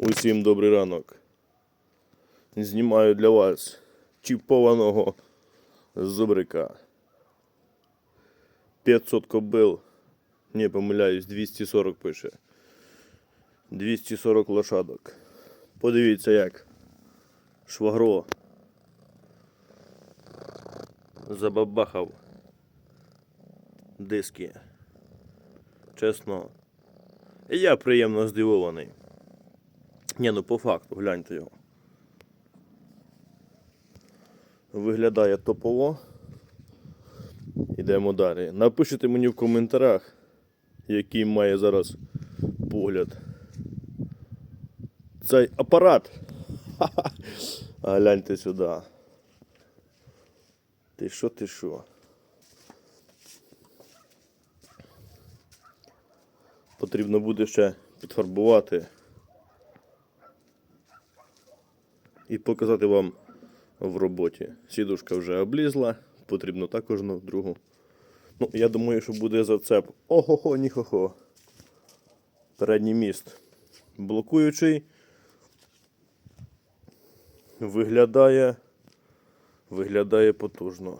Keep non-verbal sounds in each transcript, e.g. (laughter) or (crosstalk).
Усім добрий ранок. Знімаю для вас чіпованого зубрика. 500 кобил. Не помиляюсь, 240 пише. 240 лошадок. Подивіться як. Швагро. Забабахав диски. Чесно. Я приємно здивований. Ні, ну по факту, гляньте його. Виглядає топово. Йдемо далі. Напишіть мені в коментарях, який має зараз погляд. Цей апарат. Ха-ха. (laughs) А гляньте сюди. Ти що, ти що? Потрібно буде ще підфарбувати. І показати вам в роботі. Сідушка вже облізла, потрібно також на другу. Ну, я думаю, що буде зацеп. Ого-го, ніхо-хо. Передній міст блокуючий. Виглядає. Виглядає потужно.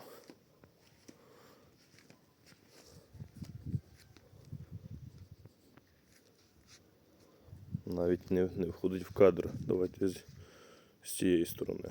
Навіть не, не входить в кадр. Давайте з цієї сторони.